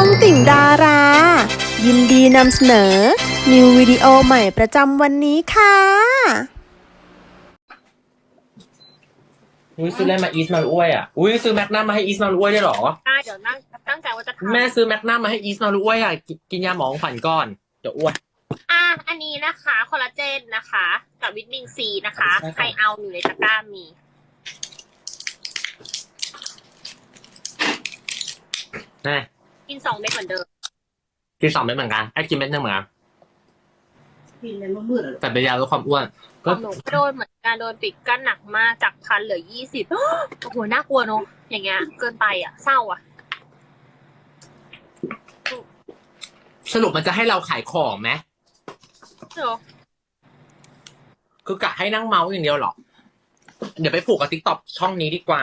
องติ่งดารา ยินดีนำเสนอ นิววิดีโอใหม่ประจำวันนี้ค่ะอุ้ยซื้ออะไรมาอีสมารุ้ยอะอุ้ยซื้อแมกนัมมาให้อีสมารุ้ยได้เหรอได้เดี๋ยวนั่งตั้งใจว่าจะทำแม่ซื้อแมกนัมมาให้อีสมารุ้ยอะกิกินยาหมองขวัญก่อนเดี๋ยวอ้วนอะอันนี้นะคะคอลลาเจนนะคะ กับวิตามินซีนะคะใช่ครับใครเอาอยู่ในตะกร้ามีนี่ กินสองเม็ดเหมือนเดิมกินสองเม็ดเหมือนกันไอ้กินเม็ดหนึงเหมือนกันกินแล้วมันมืดอะแต่เป็นยาลดความอ้วน ขก็ องหนูก็โดนเหมือนกันโดนปิดกั้นหนักมากจากพันเหลือยี่สิบโอ้โหน่ากลัวเนอะอย่างเงี้ย เกินไปอะเศร้าอะ สรุปมันจะให้เราขายของไหมเดี๋ยวคือกะให้นั่งเมาส์อย่างเดียวเหรอ เดี๋ยวไปผูกกับทิกตอกช่องนี้ดีกว่า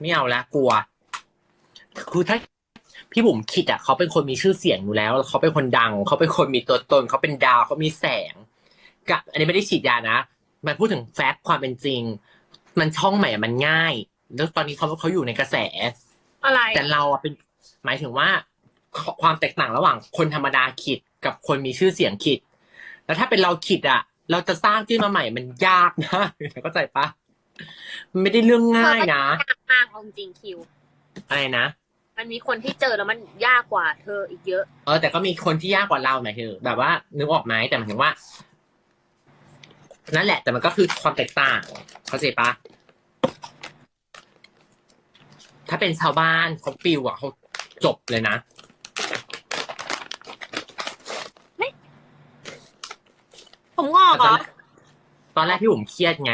ไม่เอาละกลัว คือถ้า พี่บุ๋มคิดอะเขาเป็นคนมีชื่อเสียงอยู่แล้วเขาเป็นคนดังเขาเป็นคนมีตัวตนเขาเป็นดาวเขามีแสงกับอันนี้ไม่ได้ฉีดยานะ มันพูดถึงแฟกต์ความเป็นจริง มันช่องใหม่อะมันง่าย แล้วตอนนี้เขาเขาอยู่ในกระแส อะไร แต่เราอะเป็นหมายถึงว่า ความแตกต่างระหว่างคนธรรมดาคิดกับคนมีชื่อเสียงคิด แล้วถ้าเป็นเราคิดอะเราจะสร้างขึ้นมาใหม่มันยากนะเข้าใจปะมันไม่ได้เรื่องง่ายนะยากมากเอาจริงๆคิว อะไรนะ มันมีคนที่เจอแล้วมันยากกว่าเธออีกเยอะ เออแต่ก็มีคนที่ยากกว่าเราหมายถึงแบบว่านึกออกไหมแต่หมายถึงว่า นั่นแหละ แต่มันก็คือความแตกต่างเข้าใจปะถ้าเป็นชาวบ้านเขาปิวอะเขาจบเลยนะผมงอกเหรอตอนแรกพี่บุ๋มเครียดไง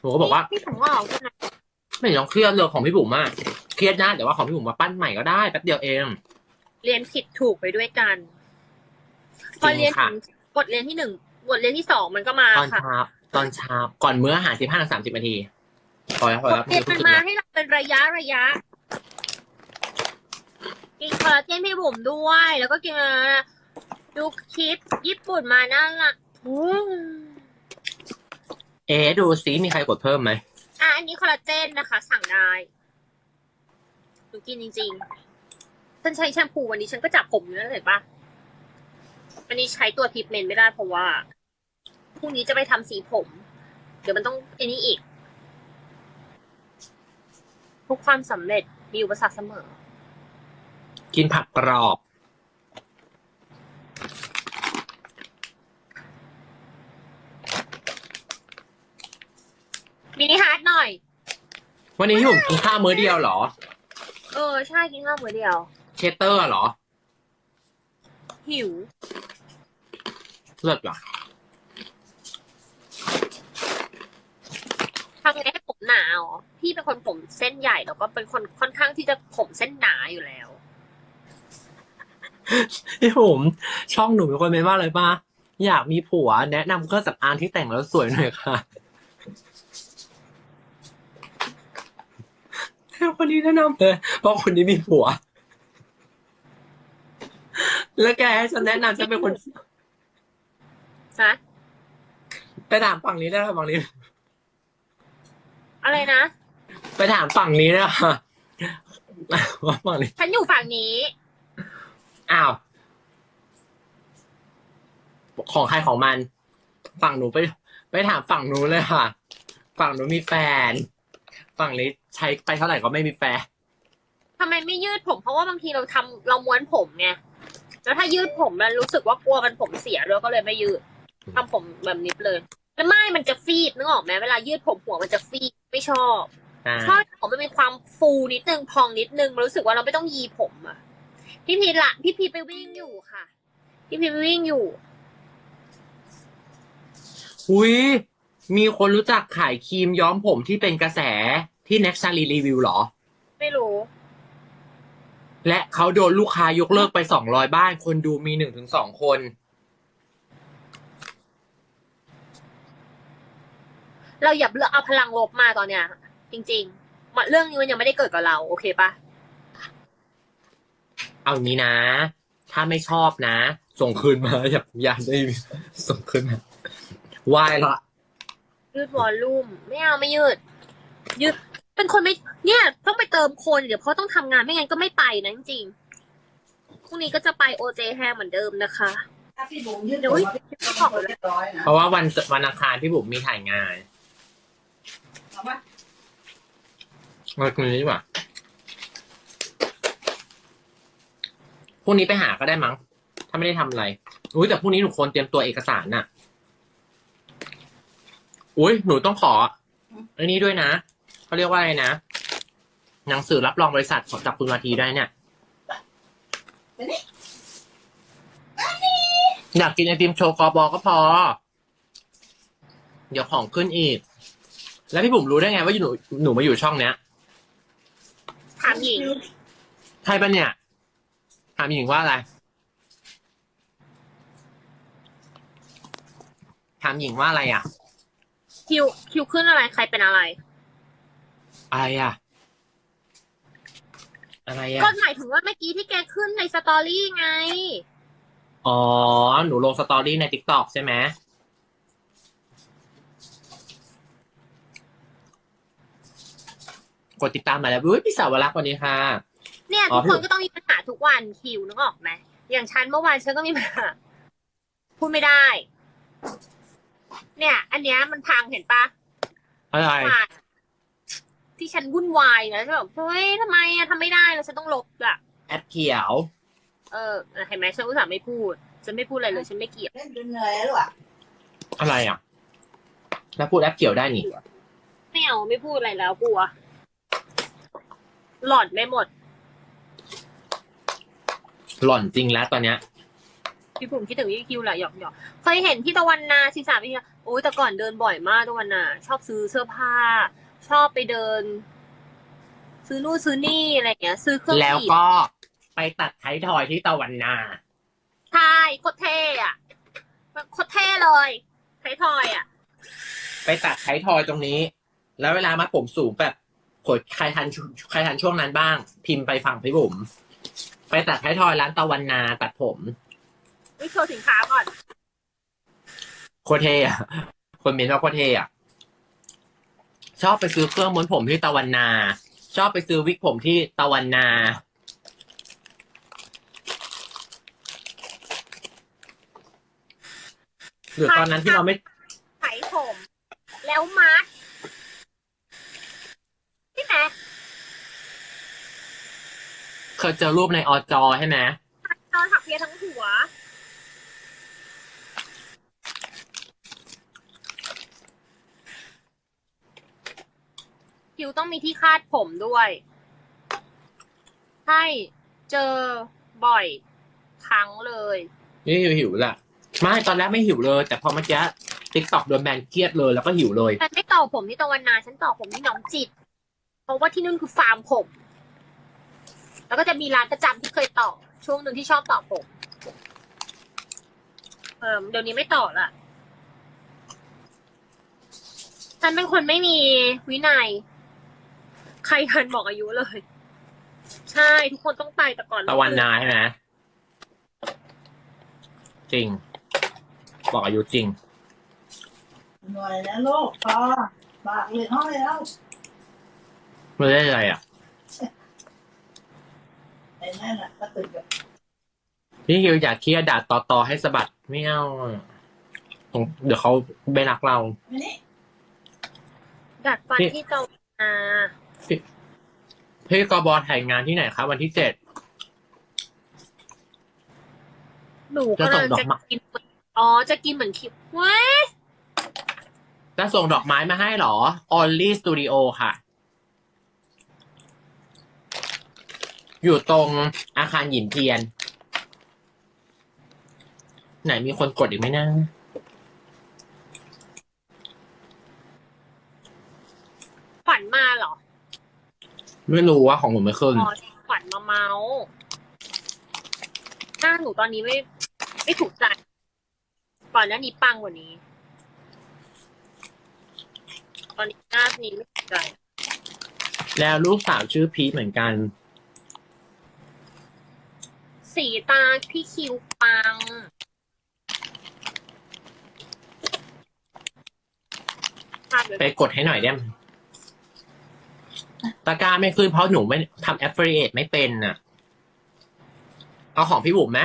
ผมก็บอกว่าพี่ผมงอกใช่ไหมไม่ต้องเครียดเลยของพี่บุ๋มอะ เครียดนะแต่ว่าของพี่บุ๋มมาปั้นใหม่ก็ได้แป๊บเดียวเอง เรียนผิดถูกไปด้วยกัน พอเรียนค่ะถึงบทเรียนที่หนึ่งบทเรียนที่สองมันก็มาตอนค่ะเช้าตอนเช้าก่อนมื้ออาหารสิบห้าถึงสามสิบนาทีพอแล้วพอบแล้วทเรียนมันมาให้เราเป็นระยะระยะกินคอลลาเจนพี่บุ๋มด้วย แล้วก็กินอะไรนะดูคลิปญี่ปุ่นมาน่ารักอืมเอ๊ะดูซิมีใครกดเพิ่มไหมอะอันนี้คอลลาเจนนะคะ สั่งได้ หนูกินจริงๆฉันใช้แชมพูวันนี้ฉันก็จับผมอยู่นั่นเห็นปะอันนี้ใช้ตัวทรีทเมนต์ไม่ได้เพราะว่าพรุ่งนี้จะไปทำสีผม เดี๋ยวมันต้องไอันนี้อีก ทุกความสำเร็จมีอุปสรรคเสมอ กินผักกรอบมินิฮาร์ดหน่อย วันนี้พี่บุ๋มกินข้าวมื้อเดียวเหรอเออใช่กินข้าวมื้อเดียวเชสเตอร์เหรอ หิว เลิศเหรอทำไงให้ผมหนาอ๋อพี่เป็นคนผมเส้นใหญ่แล้วก็เป็นคนค่อนข้างที่จะผมเส้นหนาอยู่แล้ว พี่บุ๋มช่องหนูเป็นคนเป็นว่าอะไรปะอยากมีผัว แนะนำเครื่องสำอางที่แต่งแล้วสวยหน่อยค่ะ คนนี้แนะนำเลยเพราะคนนี้มีผัว แล้วแกให้ฉันแนะนำฉันเป็นคนฮะไปถามฝั่งนี้ได้ไหมฝั่งนี้ อะไรนะ ไปถามฝั่งนี้นะคะว่าฝั่งนี้ฉันอยู่ฝั่งนี้ อ้าว ของใครของมัน ฝั่งหนูไป ไปถามฝั่งหนูเลยค่ะ ฝั่งหนูมีแฟน ฝั่งนี้ใช้ไปเท่าไหร่ก็ไม่มีแฟนทำไมไม่ยืดผม เพราะว่าบางทีเราทำเราม้วนผมไงแล้วถ้ายืดผมมันรู้สึกว่ากลัวมันผมเสียด้วยก็เลยไม่ยืดทำผมแบบนี้เลยแล้วไม่มันจะฟีดนึกออกไหมเวลายืดผมหัวมันจะฟีดไม่ชอบอ่าชอบผมมันมีความฟูนิดนึงพองนิดนึงมันรู้สึกว่าเราไม่ต้องยีผมอะพี่พีละพี่พีไปวิ่งอยู่ค่ะ พี่พีไปวิ่งอยู่ อุ้ยมีคนรู้จักขายครีมย้อมผมที่เป็นกระแส ที่ Next Charlie รีวิวเหรอ ไม่รู้ และเขาโดนลูกค้ายกเลิกไปสองร้อยบ้าน คนดูมีหนึ่งถึงสองคน เราอย่าเลือกเอาพลังลบมาตอนเนี้ย จริงๆมันเรื่องนี้มันยังไม่ได้เกิดกับเรา โอเคปะเอางี้นะ ถ้าไม่ชอบนะ ส่งคืนมาอย่าอย่าได้ส่งคืนมาไหวายละยืดวอลลุ่มไม่เอาไม่ยืด ยืด เป็นคนไม่ เนี่ย ต้องไปเติมคนเดี๋ยวเขาต้องทำงานไม่งั้นก็ไม่ไปนะจริงพรุ่งนี้ก็จะไปโอเจแฮเหมือนเดิมนะคะ ถ้าพี่บุ๋มยืดตัวมาเป็นเรียบร้อยนะเพราะว่าวันวันอังคารพี่บุ๋มมีถ่ายงานเอาปะวันคืนนี้ดีกว่าพรุ่งนี้ไปหาก็ได้มั้ง ถ้าไม่ได้ทำอะไร อุ้ยแต่พรุ่งนี้หนูควรเตรียมตัวเอกสารน่ะ อุ้ยหนูต้องขออันนี้ด้วยนะ เขาเรียกว่าอะไรนะ หนังสือรับรองบริษัทของจากคุณมาทีได้เนี่ยไปนี่อยากกินไอติมโชว์กอบอก็พอ เดี๋ยวของขึ้นอีก แล้วพี่บุ๋มรู้ได้ไงว่าหนูหนูมาอยู่ช่องเนี้ย ถามหญิง ใช่ปะเนี่ยถามหญิงว่าอะไร ถามหญิงว่าอะไรอะ คิว คิวขึ้นอะไร ใครเป็นอะไร อะไรอะ อะไรอะ ก็หมายถึงว่าเมื่อกี้ที่แกขึ้นในสตอรี่ไง อ๋อ หนูลงสตอรี่ในติ๊กต็อกใช่ไหมกดติดตามมาแล้วอุ้ยพี่สาวรักษ์สวัสดีค่ะ เนี่ยอ๋ทุอกคนก็ต้องมีปัญหาทุกวันคิวนึกออกไหมอย่างฉันเมื่อวานฉันก็มีปัญหาพูดไม่ได้ เนี่ย อันเนี้ยมันพังเห็นปะอะไรว่า ที่ฉันวุ่นวายนะฉันแบบเฮ้ยทำไมอะทำไม่ได้แล้วฉันต้องลบอะแอปเขียว เออเห็นไหมฉันอุตส่าห์ไม่พูด ฉันไม่พูดอะไรเลย ฉันไม่เกลียดเล่นจนเหนื่อยแล้วอะอะไรอะ แล้วพูดแอปเขียวได้นี่ไม่เอาไม่พูดอะไรแล้วกลัว หลอดไม่หมด หล่อนจริงแล้วตอนเนี้ย พี่ผมคิดถึงพี่คิวแหละหยอกหยอกเคยเห็นพี่ตะวันนาสิสามพี่โอ้ยแต่ก่อนเดินบ่อยมากตะวันนา ชอบซื้อเสื้อผ้า ชอบไปเดิน ซื้อนู่นซื้อนี่อะไรอย่างเงี้ย ซื้อเครื่องแล้วบีบก็ไปตัดไทยทอยที่ตะวันนา ใช่โคตรเท่อะโคตรเท่เลยไทยทอยอะไปตัดไทยทอยตรงนี้ แล้วเวลามาผมสูงแบบกดใครทันช่วงใครทันช่วงนั้นบ้าง พิมพ์ไปฝั่งพี่บุ๋มไปตัดไทยทอยร้านตะวันนาตัดผมนี่โชว์สินค้าก่อนโคตรเท่อะคนเมนว่าโคตรเท่อะ ชอบไปซื้อเครื่องม้วนผมที่ตะวันนา ชอบไปซื้อวิกผมที่ตะวันนา หรือตอนนั้นที่เราไม่ไถผม แล้วมัดใช่ไหมเคยเจอรูปในอจอใช่ไหมนอนถักเปียทั้งหัว คิวต้องมีที่คาดผมด้วย ใช่ เจอบ่อยครั้งเลย นี่หิวหิวแหละไม่ตอนแรกไม่หิวเลย แต่พอเมื่อกี้ติ๊กต็อกโดนแบนเครียดเลยแล้วก็หิวเลยฉันไม่ต่อผมที่ตะวันนาฉันต่อผมที่หน้องจิต เพราะว่าที่นู่นคือฟาร์มผม แล้วก็จะมีร้านประจำที่เคยต่อ ช่วงหนึ่งที่ชอบต่อผมเออเดี๋ยวนี้ไม่ต่อละฉันเป็นคนไม่มีวินัย ใครทันบอกอายุเลย ใช่ ทุกคนต้องไปแต่ก่อนตะวันนาใช่ไหมจริง บอกอายุจริงเหนื่อยแล้วลูกพอปากเลยห้องเลยแล้วไม่ได้อะไรอะไอ้นั่นน่ะก็ตื่นกับพี่คิวอยากเครียดด่าต่อต่อให้สะบัดไม่เอาอะเดี๋ยวเขาไม่รักเราไม่นี่ดัดฟันนี่ที่ตะวันนา พี่กบอถ่ายงานที่ไหนครับวันที่เจ็ด หนูจะกำส่ลังงดอกจะไม้ กินอ๋อจะกินเหมือนคิวเว้ยจะส่งดอกไม้มาให้เหรอ Only Studio ค่ะ อยู่ตรงอาคารหยินเทียน ไหนมีคนกดอีกไหมนะ ขวัญมาเหรอ ไม่รู้ว่าของผมไม่ขึ้น อ๋อขวัญมาเมาส์หน้าหนูตอนนี้ไม่ ไม่ถูกใจก่อนหน้านี้ปังกว่านี้ ตอนนี้หน้านี้ไม่ถูกใจแล้วลูกสาวชื่อพีทเหมือนกัน สีตาพี่คิวปังภาพเลยไปกดให้หน่อยได้ไหม ตะกร้าไม่ขึ้นเพราะหนูไม่ทำ affiliate ไม่เป็นน่ะ เอาของพี่บุ๋มไหม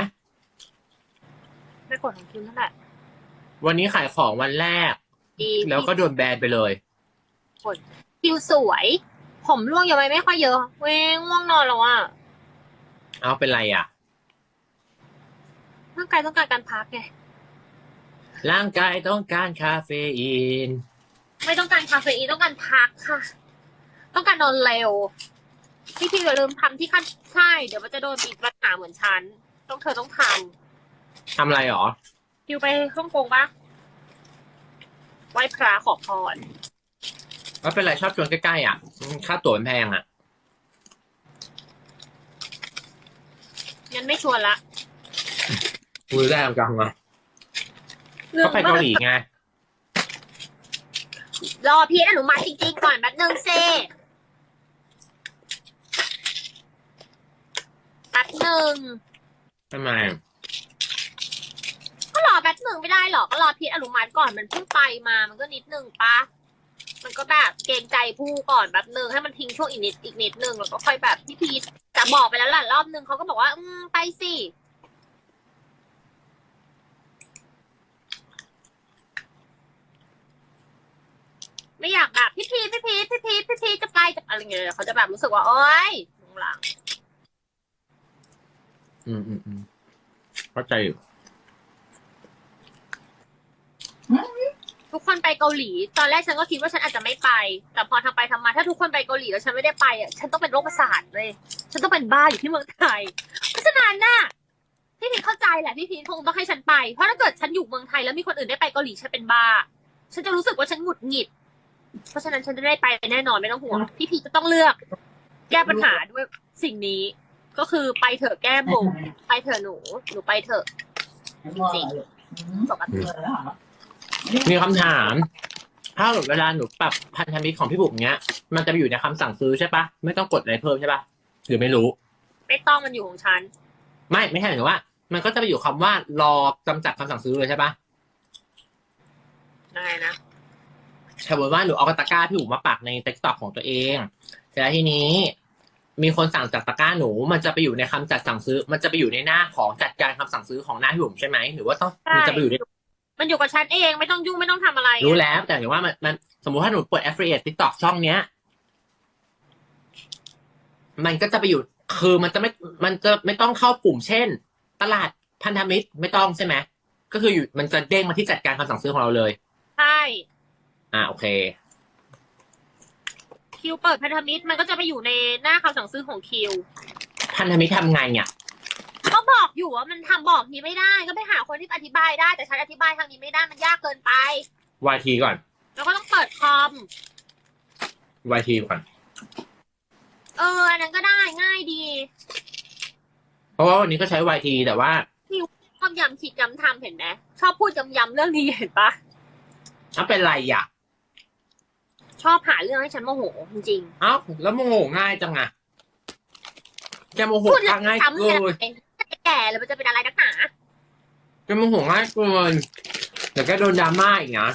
ไม่กดของคิวนั่นแหละวันนี้ขายของวันแรก ดีแล้วก็โดนแบนไปเลยคิวสวย ผมร่วงยังไม่ไม่ค่อยเยอะ เว้งง่วงนอนแล้วอะเอาเป็นไรอะ ร่างกายต้องการการพักไง ร่างกายต้องการคาเฟอีน ไม่ต้องการคาเฟอีนต้องการพักค่ะ ต้องการนอนเร็ว พี่พี่อย่าลืมทำที่ขั้นใช่ เดี๋ยวมันจะโดนอีกปัญหาเหมือนฉัน ต้องเธอต้องททำอะไรหรอำคิวไปฮ่องกงปะไหว้พระขอพร ไม่เป็นไรชอบชวนใกล้ๆอะอืมค่าตั๋วมันแพงอะ งั้นไม่ชวนละคุยได้จังอะเรื่องก็ไปเกาหลีไง รอพี่อนุมัติจริงๆก่อนแป๊บนึงเซแป๊บ หนึ่งทำไมก็รอแป๊บหนึ่งไม่ได้หรอกก็รอพี่อนุมัติก่อนมันเพิ่งไปมามันก็นิดนึงปะมันก็แบบเกรงใจผู้ก่อนแป๊บหนึ่งให้มันทิ้งช่วงอีกนิดอีกนิดนึงแล้วก็ค่อยแบบพี่พีทแต่บอกไปแล้วแหละรอบนึงเขาก็บอกว่า อืมไปสิไม่อยากแบบพี่พีทพี่พีทพี่พีทพี่พีทจะไปจะอะไรเงี้ยเขาจะแบบรู้สึกว่าโอ๊ยหลัง อืมอืมอืมเข้าใจอยู่ทุกคนไปเกาหลี ตอนแรกฉันก็คิดว่าฉันอาจจะไม่ไป แต่พอทำไปทำมา ถ้าทุกคนไปเกาหลีแล้วฉันไม่ได้ไปอะ ฉันต้องเป็นโรคประสาทเลย ฉันต้องเป็นบ้าอยู่ที่เมืองไทย เพราะฉะนั้นน่ะ พี่พีทเข้าใจแหละพี่พีทคงต้องให้ฉันไป เพราะถ้าเกิดฉันอยู่เมืองไทยแล้วมีคนอื่นได้ไปเกาหลีฉันเป็นบ้า ฉันจะรู้สึกว่าฉันหงุดหงิด เพราะฉะนั้นฉันจะได้ไปแน่นอนไม่ต้องห่วง พี่พีทจะต้องเลือก แก้ปัญหาด้วยสิ่งนี้ ก็คือไปเถอะแก้บุ๋มไปเถอะหนู หนูไปเถอะจริงปกติมีคำถาม ถ้าเวลาหนูปรับพันธมิตรของพี่บุ๋มเนี้ย มันจะไปอยู่ในคำสั่งซื้อใช่ปะไม่ต้องกดอะไรเพิ่มใช่ปะหรือไม่รู้ ไม่ต้องมันอยู่ของฉัน ไม่ไม่ใช่หมายถึงว่า มันก็จะไปอยู่คำว่ารอกำจัดคำสั่งซื้อเลยใช่ปะยังไงนะสมมติว่าหนูเอาตะกร้าพี่บุ๋มมาปักในติ๊กต็อกของตัวเองแต่ทีนี้ มีคนสั่งจากตะกร้าหนู มันจะไปอยู่ในคำจัดสั่งซื้อ มันจะไปอยู่ในหน้าของจัดการคำสั่งซื้อของหน้าพี่บุ๋มใช่ไหมหรือว่าต้องใช่มันจะไปอยู่ในมันอยู่กับฉันเองไม่ต้องยุ่งไม่ต้องทำอะไร รู้แล้ว แต่อย่างว่ามันมันสมมุติถ้าหนูเปิด affiliate TikTok ช่องเนี้ย มันก็จะไปอยู่คือมันจะไม่มันจะไม่ต้องเข้ากลุ่มเช่น ตลาดพันธมิตรไม่ต้องใช่ไหมก็คืออยู่มันจะเด้งมาที่จัดการคำสั่งซื้อของเราเลย ใช่ อ่าโอเค คิวเปิดพันธมิตรมันก็จะไปอยู่ในหน้าคำสั่งซื้อของคิว พันธมิตรทำไงเนี่ยก็บอกอยู่ว่ามันทำบอกนี้ไม่ได้ ก็ไปหาคนที่อธิบายได้แต่ฉันอธิบายทางนี้ไม่ได้มันยากเกินไป YT ก่อนแล้วก็ต้องเปิดคอม YT ก่อน เอออันนั้นก็ได้ง่ายดีเพราะว่าวันนี้ก็ใช้ YT แต่ว่าชอบย้ำคิดย้ำทำเห็นไหมชอบพูดย้ำๆเรื่องนี้เห็นปะถ้าเป็นไรอะ ชอบหาเรื่องให้ฉันโมโหจริงเอ้าแล้วโมโหง่ายจังอะจะโมโหๆพูดแล้วง่ายซ้ำเกิเนี่ยนแก่เลยมันจะเป็นอะไรนักหนาจะโมโหง่ายเกินเดี๋ยวก็โดนดราม่าอีกนะ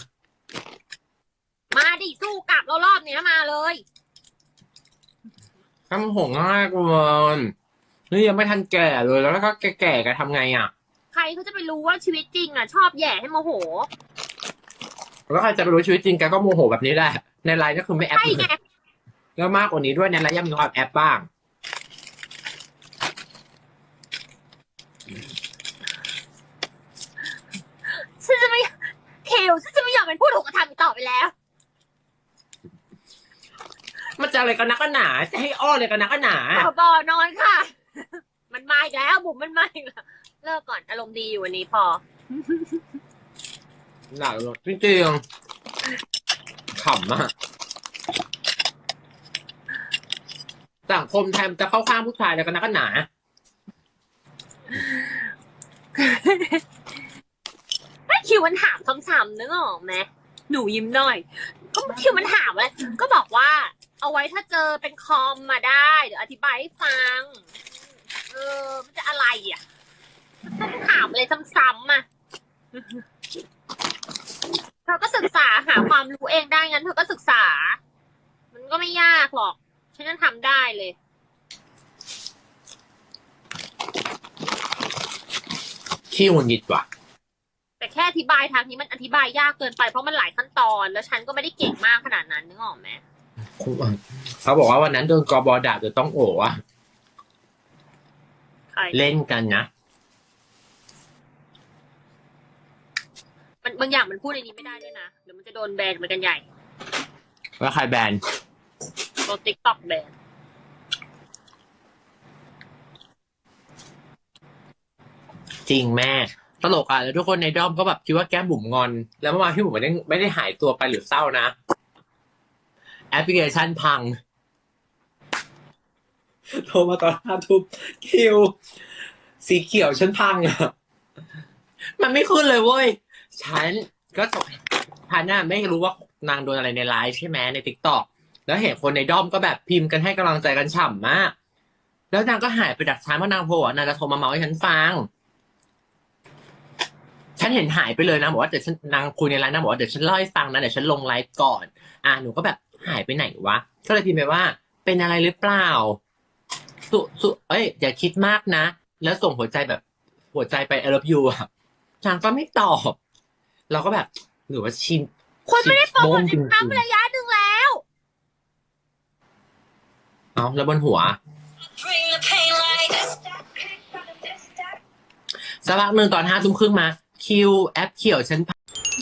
มาดิสู้กลับรอบๆเนี้ยมาเลยถ้าโมโหง่ายเกินนี่ยังไม่ทันแก่เลยแล้วก็แก่ๆกันทำไงอะใครเขาจะไปรู้ว่าชีวิตจริงอะ ชอบแย่ให้โมโห แล้วใครจะไปรู้ชีวิตจริงแกก็โมโหแบบนี้แหละในไลน์ก็คือไม่แอปใช่ไงแล้วมากกว่านี้ด้วยในไลน์ยังมีความแอปบ้างฉันจะไม่เคลฉันจะไม่ยอมเป็นผู้ถูกกระทำอีกต่อไปแล้ว มันจะอะไรกันนักกันหนา จะให้อ้อนอะไรกันนักกันหนาขอบอนอนค่ะ มันมาอีกแล้วบุ๋มมันมาอีกแล้วเลิกก่อนอารมณ์ดีอยู่วันนี้พอ หนักเลยจริงๆขำอะสังคมไทยมันจะเข้าข้างผู้ชายอะไรกันนักกันหนา ไม่คิวมันถามซ้ำๆนึกออกไหมหนูยิ้มหน่อย ก็คิวมันถามอะไรก็บอกว่า เอาไว้ถ้าเจอเป็นคอมมาได้เดี๋ยวอธิบายให้ฟัง เออ มันจะอะไรอะถามอะไรซ้ำๆอะ ธอก็ศึกษาหาความรู้เองได้งั้นเธอก็ศึกษา มันก็ไม่ยากหรอก ฉันยังทำได้เลย ขี้หงุดหงิดว่ะ แต่แค่อธิบายทางนี้มันอธิบายยากเกินไปเพราะมันหลายขั้นตอน แล้วฉันก็ไม่ได้เก่งมากขนาดนั้นนึกออกไหมเขาบอกว่าวันนั้นโดนกอบอด่าจะต้องโอ๋อะใคร เล่นกันนะ มันบางอย่างมันพูดในนี้ไม่ได้ด้วยนะเดี๋ยวมันจะโดนแบนเหมือนกันใหญ่ว่าใครแบนโดนติ๊กต็อกแบนจริงแม่ ตลกอะแล้วทุกคนในด้อมก็แบบคิดว่าแก้มบุ๋มงอน แล้วเมื่อวานพี่บุ๋มไม่ได้ไม่ได้หายตัวไปหรือเศร้านะ แอปพลิเคชันพัง โทรมาตอนห้าทุ่มคิว สีเขียวฉันพังอะ มันไม่ขึ้นเลยเว้ย ฉันก็สงพันน่ะไม่รู้ว่านางโดนอะไรในไลฟ์ใช่ไหมในติ๊กต็อกแล้วเห็นคนในด้อมก็แบบพิมพ์กันให้กำลังใจกันฉ่ำมาก แล้วนางก็หายไปดักช้าเพราะนางโผล่นางจะโทรมาเมาให้ฉันฟัง ฉันเห็นหายไปเลยนะบอกว่าเดี๋ยวฉันนางคุยในไลน์นะบอกว่าเดี๋ยวฉันเล่าให้ฟังนะเดี๋ยวฉันลงไลฟ์ก่อน อะหนูก็แบบหายไปไหนวะก็เลยพิมพ์ไปว่า เป็นอะไรหรือเปล่า สุสุเอ้ยอย่าคิดมากนะ แล้วส่งหัวใจแบบหัวใจไปเอลยูอะนางก็ไม่ตอบ เราก็แบบหรือว่าชินคนไม่ได้โปรโมทจริสิงนค้ามาระยะหนึ่งแล้วๆเอาแล้วบนหัว Bring the pain like สักพักหนึ่งตอนห้าทุ่มครึ่งมา คิวแอปเขียวฉัน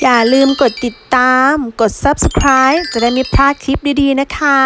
อย่าลืมกดติดตาม กด subscribe จะได้ไม่พลาดคลิปดีๆนะคะ